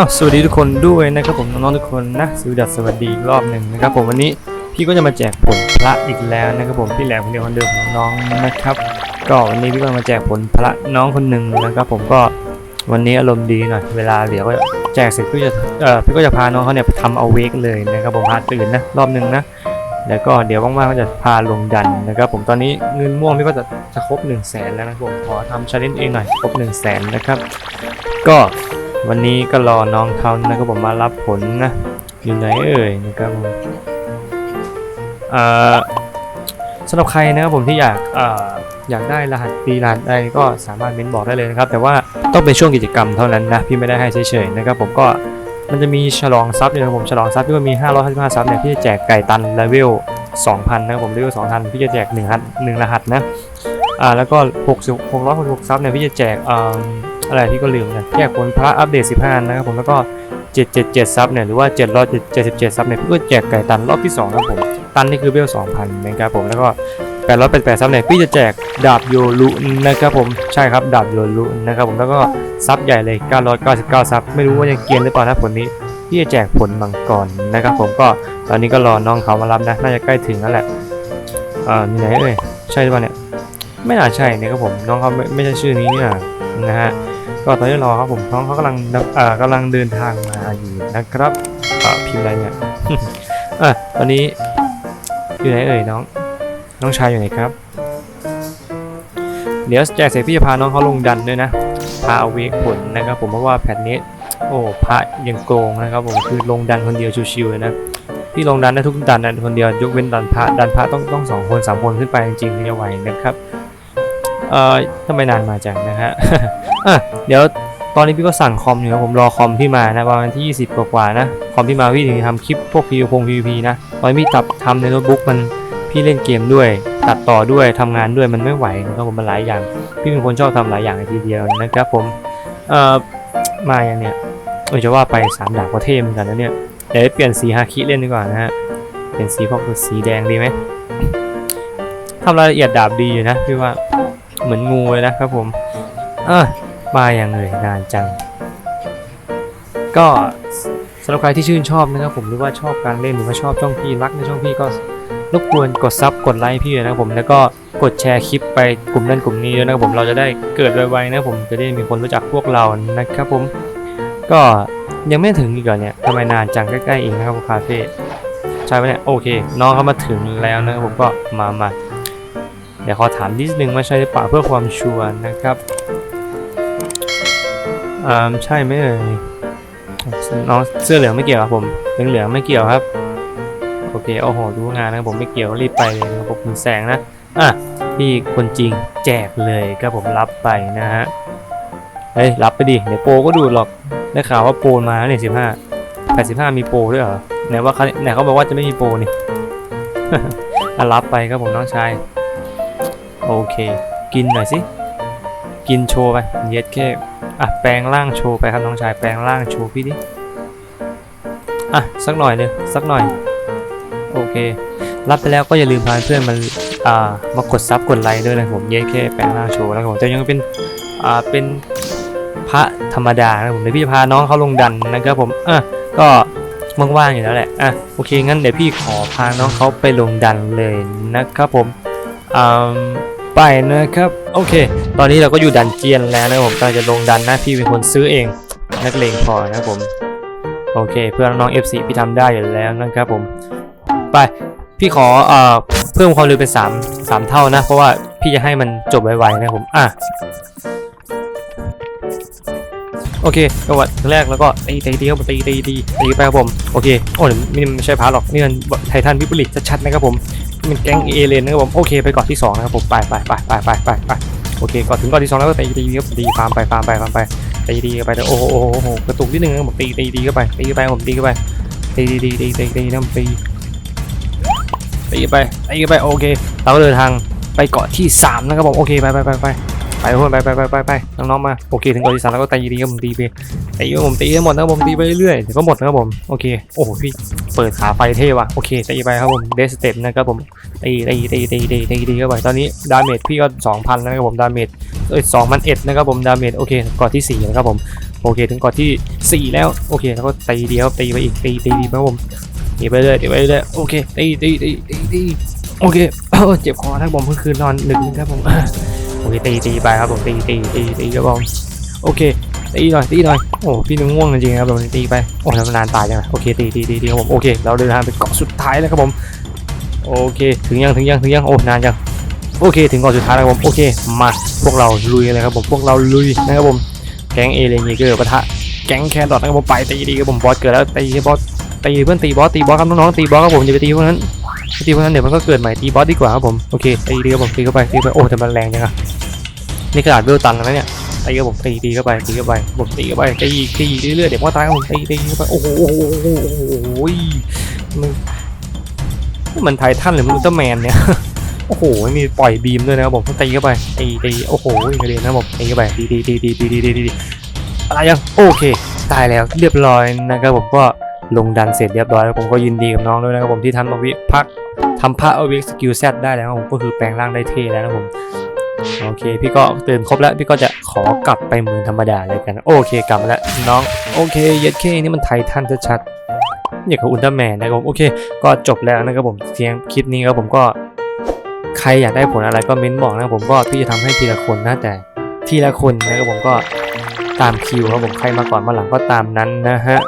อ้าวสวัสดีทุกคนด้วยนะครับผมน้องๆทุกคนนะสวัสดีสวัสดีรอบหนึ่งนะครับผมวันนี้พี่ก็จะมาแจกผลพระอีกแล้วนะครับผมพี่แหลมคนเดียวคนเดิมของน้องนะครับก็วันนี้พี่ก็มาแจกผลพระน้องคนหนึ่งนะครับผมก็วันนี้อารมณ์ดีหน่อยเวลาเหลือก็แจกเสร็จพี่จะเอ่อพี่ก็จะพาน้องเขาเนี่ยไปทำเอาเวกเลยนะครับผมพาตื่นนะรอบหนึ่งนะแล้วก็เดี๋ยวว่างๆก็จะพาลงดันนะครับผมตอนนี้เงินม่วงพี่ก็จะจะครบ1นึ่งแสนแล้วนะผมขอทำชาเลนจ์เองหน่อยครบ1นึ่งแสนนะครับก็ วันนี้ก็รอน้องเขานะครับผมมารับผลนะอยู่ไหนเอ่ยนะครับผมสำหรับใครนะครับผมที่อยากออยากได้รหัสปีรหัสใดก็สามารถเม้นบอกได้เลยนะครับ แต่ว่าต้องเป็นช่วงกิจกรรมเท่านั้นนะพี่ไม่ได้ให้เฉยๆนะครับผมก็มันจะมีฉลองซับเนี่ยนะครับผมฉลองซับที่ว่ามี 555ซับเนี่ยพี่จะแจกไก่ตันเลเวล2,000นะครับผมเลเวล2,000พี่จะแจก1รหัส1รหัสนะอ่าแล้วก็6 666ซับเนี่ยพี่จะแจกเอ่อ อะไรที่ก็ลืมกันแยกผลพระอัปเดต 15 นะครับผมแล้วก็ 777 ซับเนี่ยหรือว่า 777 ซับเนี่ยเพี่ก็แจกไก่ตันรอบที่2ครับผมตันนี่คือเบล2,000นะครับผมแล้วก็888ซับเนี่ยพี่จะแจกดาบโยรุนะครับผมใช่ครับดาบโยรุนะครับผมแล้วก็ซับใหญ่เลย 999 ซับไม่รู้ว่ายังเกียนหรือเปล่านะผลนี้พี่จะแจกผลมังกรนะครับผมก็ตอนนี้ก็รอน้องเขามารับนะน่าจะใกล้ถึงแล้วแหละเอ่อมีไหนเอ่ยใช่หรือเปล่าเนี่ยไม่น่าใช่นะครับผมน้องเขาไม่ไม่ใช่ชื่อนี้นี่นะนะฮะ ก็ตอนนี้รอครับผมน้องเขากำลังเอ่อกำลังเดินทางมาอยู่นะครับเอ่อพิมพ์อะไรเนี่ยอะตอนนี้อยู่ไหนเอ่ยน้อง น้องชายอยู่ไหนครับเดี๋ยวแจกเสร็จพี่จะพาน้องเขาลงดันด้วยนะ พาเอาเวกผลนะครับผมเพราะว่าแผ่นนี้โอ้พระยังโกงนะครับผมคือลงดันคนเดียวชิวๆเลยนะพี่ลงดันได้ทุกดันนะคนเดียวยกเว้นดันพระดันพระต้องต้องสองคนสามคนขึ้นไปจริงๆถึงจะไหวนะครับ เอ่อทำไมนานมาจังนะฮะอะเดี๋ยวตอนนี้พี่ก็สั่งคอมอยู่นะผมรอคอมพี่มานะประมาณที่ 20 กว่าๆนะคอมพี่มาพี่ถึงทำคลิปพวก PVP พง PVP นะตอนพี่ตับทำในโน้ตบุ๊กมันพี่เล่นเกมด้วย ตัดต่อด้วยทำงานด้วยมันไม่ไหวนะครับผมมันหลายอย่าง พี่เป็นคนชอบทำหลายอย่างในทีเดียวนะครับผมเอ่อมาอย่างเนี้ยเออจะว่าไปสามดาบก็เท่เหมือนกันนะเนี่ยเดี๋ยวเปลี่ยนสีฮาคิเล่นดีกว่านะฮะเปลี่ยนสีพวกสีแดงดีไหมทำรายละเอียดดาบดีอยู่นะพี่ว่า เหมือนงูเลยนะครับผมอะมาอย่างเลยนานจัง ก็สำหรับใครที่ชื่นชอบนะครับผมหรือว่าชอบการเล่นหรือว่าชอบช่องพี่รักในช่องพี่ก็รบกวนกดซับกดไลค์พี่ด้วยนะครับผมแล้วก็กดแชร์คลิปไปกลุ่มนั้นกลุ่มนี้ด้วยนะครับผมเราจะได้เกิดไวๆนะครับผมจะได้มีคนรู้จักพวกเรานะครับผม ก็ยังไม่ถึงอีกเหรอเนี่ยทำไมนานจังใกล้ๆเองนะครับคาเฟ่ใช่ไหมเนี่ยโอเค น้องเขามาถึงแล้วนะครับผมก็มามา ดี๋ยวขอถามนิดนึงว่าใช่หรือเปล่าเพื่อความชัวร์นะครับอ่าใช่ไหมเอ่ยน้องเสื้อเหลืองไม่เกี่ยวครับผมเหลืองเหลืองๆไม่เกี่ยวครับโอเคโอ้โหรู้งานนะครับผมไม่เกี่ยวรีบไปเลยนะครับผมแสงนะอะพี่คนจริงแจกเลยครับผมรับไปนะฮะเฮ้ยรับไปดิเดี๋ยวโปรก็ดูหรอกได้ข่าวว่าโปรมาเนี่ยสิบห้าแปดสิบห้ามีโปรด้วยเหรอไหนว่าเขาไหนเขาบอกว่าจะไม่มีโปรนี่อะรับไปครับผมน้องชาย โอเค กินหน่อยสิ กินโชว์ไปเย็ดแค่อะแปลงร่างโชว์ไปครับน้องชายแปลงร่างโชว์พี่ดิอะสักหน่อยเลยสักหน่อย โอเค รับไปแล้วก็อย่าลืมพาเพื่อนมันอ่ามากดซับกดไลค์ด้วยนะผมเย็ดแค่แปลงร่างโชว์แล้วผมจะยังเป็นอ่าเป็นพระธรรมดานะผมเดี๋ยวพี่จะพาน้องเขาลงดันนะครับผมอะก็ว่างๆอยู่แล้วแหละอะโอเคงั้นเดี๋ยวพี่ขอพาน้องเขาไปลงดันเลยนะครับผม อ่าไปนะครับโอเค ตอนนี้เราก็อยู่ดันเจียนแล้วนะผมกำลังจะลงดันนะพี่เป็นคนซื้อเอง นักเลงพอนะผมโอเค เพื่อนน้อง F4 พี่ทำได้อยู่แล้วนะครับผมไปพี่ขอเอ่อเพิ่มความเร็วเป็น3 3เท่านะ เพราะว่าพี่จะให้มันจบไวๆนะผมอะโอเคจังหวะแรกแล้วก็ตีตีตีครับตีตีตีตีไปครับผมโอเคโอ้ยไม่ใช่พาร์หรอกนี่มันไททันวิปริตชัดๆนะครับผม มันแก๊งเอเลนนะครับผมโอเคไปเกาะที่สองนะครับผมไปไปไปไปไปไปไปโอเคก่อนถึงเกาะที่สองแล้วก็ตีตีครับตีฟาร์มไปฟาร์มไปฟาร์มไปตีตีไปแต่โหโอ้โหโอ้โหกระตุกนิดนึงนะครับผมตีตีตีเข้าไปตีไปผมตีเข้าไปตีตีตีตีตีน้ำตีตีไปตีไปโอเค เราก็เดินทางไปเกาะที่สามนะครับผมโอเคไปไปไปไป ไปทุกคนไปไปไปไปไปน้องๆมาโอเคถึงเกาะที่สามแล้วก็ตีตีครับผมตีไปตีครับผมตีให้หมดนะครับผมตีไปเรื่อยๆเดี๋ยวก็หมดนะครับผมโอเคโอ้โหพี่เปิดขาไฟเท่ว่ะโอเคตีไปครับผมเดสเต็ปนะครับผมตีตีตีตีตีตีตีเข้าไปตอนนี้ดาเมจพี่ก็2,000แล้วนะครับผมดาเมจเอ้ย2,001นเอ็ดนะครับผมดาเมจโอเคกอนที่4นะครับผมโอเคถึงกาะที่สี่แล้วโอเคแล้วก็ตีเดียวตีไปอีกตีตีดีครับผมตีไปเรื่อยตีไปเรื่อยโอเคตีตีตีตีตีโอเคเจ็บคอนะครับผมเพิ่งคืนนอนดึกนะครับผม เคตีตีไปครับผมตีตีตีตีครับผมโอเคตีหน่อยตีหน่อยโอ้พี่นึงง่วงจริงๆครับผมตีไปโอ้ทำนานตายจังโอเคตีตีตีตีครับผมโอเคเราเดินทางไปเกาะสุดท้ายแล้วครับผมโอเค ถึงยังถึงยังถึงยังโอ้นานจังโอเค ถึงเกาะสุดท้ายแล้วครับผมโอเคมาพวกเราลุยเลยครับผมพวกเราลุยนะครับผมแก๊งเอเลนเกอร์ปะทะแก๊งแครอทนะครับผมไปตีดีครับผมบอสเกิดแล้วตีบอสตีเพื่อนตีบอสตีบอสครับน้องๆตีบอสครับผมอย่าไปตีพวกนั้น ตีพรวะนั้นเดี๋ยวมันก็เกิดใหม่ตีบอสดีกว่าครับผมโอเคตีดีครับผมตีเข้าไปตีไปโอ้แต่มันแรงจังอะนี่กระดาษเวลตันแล้วเนี่ยตีครับผมตีตีเข้าไปตีเข้าไปผมตีเข้าไปตีตีเรื่อยๆเดี๋ยวพ่อตายครับผมตีตีเข้าไปโอ้โหโอ้โหมันมันไททันหรือมันอุร้แมนเนี่ยโอ้โหมีปล่อยบีมด้วยนะครับผมตีเข้าไปตีตีโอ้โหกระเด็นนะครับผมตีเข้าไปตีตีตีตีตีตีตีอะไรยังโอเคตายแล้วเรียบร้อยนะครับผมก็ ลงดันเสร็จเรียบร้อยแล้วผมก็ยินดีกับน้องด้วยนะครับผมที่ทำมาวิพักทำพระอวิสกิลเซตได้แล้วผมก็คือแปลงร่างได้เท่แล้วนะผมโอเค พี่ก็ตื่นครบแล้วพี่ก็จะขอกลับไปเมืองธรรมดาเลยกัน โอเคกลับมาแล้วน้องโอเคเย็ดเคนี่มันไททันชัดๆอย่างกับอุลตร้าแมนนะครับผมโอเค ก็จบแล้วนะครับผมเพียงคลิปนี้ครับผมก็ใครอยากได้ผลอะไรก็เม้นบอกนะครับผมก็พี่จะทำให้ทีละคนนะแต่ทีละคนนะครับผมก็ตามคิวครับผมใครมาก่อนมาหลังก็ตามนั้นนะฮะ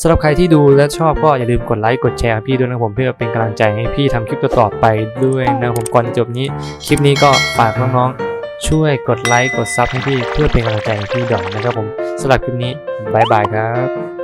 สำหรับใครที่ดูและชอบก็อย่าลืมกดไลค์กดแชร์พี่ด้วยนะครับผมเพื่อเป็นกำลังใจให้พี่ทำคลิปต่อๆไปด้วยนะครับผมก่อนจบนี้ คลิปนี้ก็ฝากน้องๆ ช่วยกดไลค์กดซับให้พี่เพื่อเป็นกำลังใจให้พี่ดอกนะครับผมสำหรับคลิปนี้บายบายครับ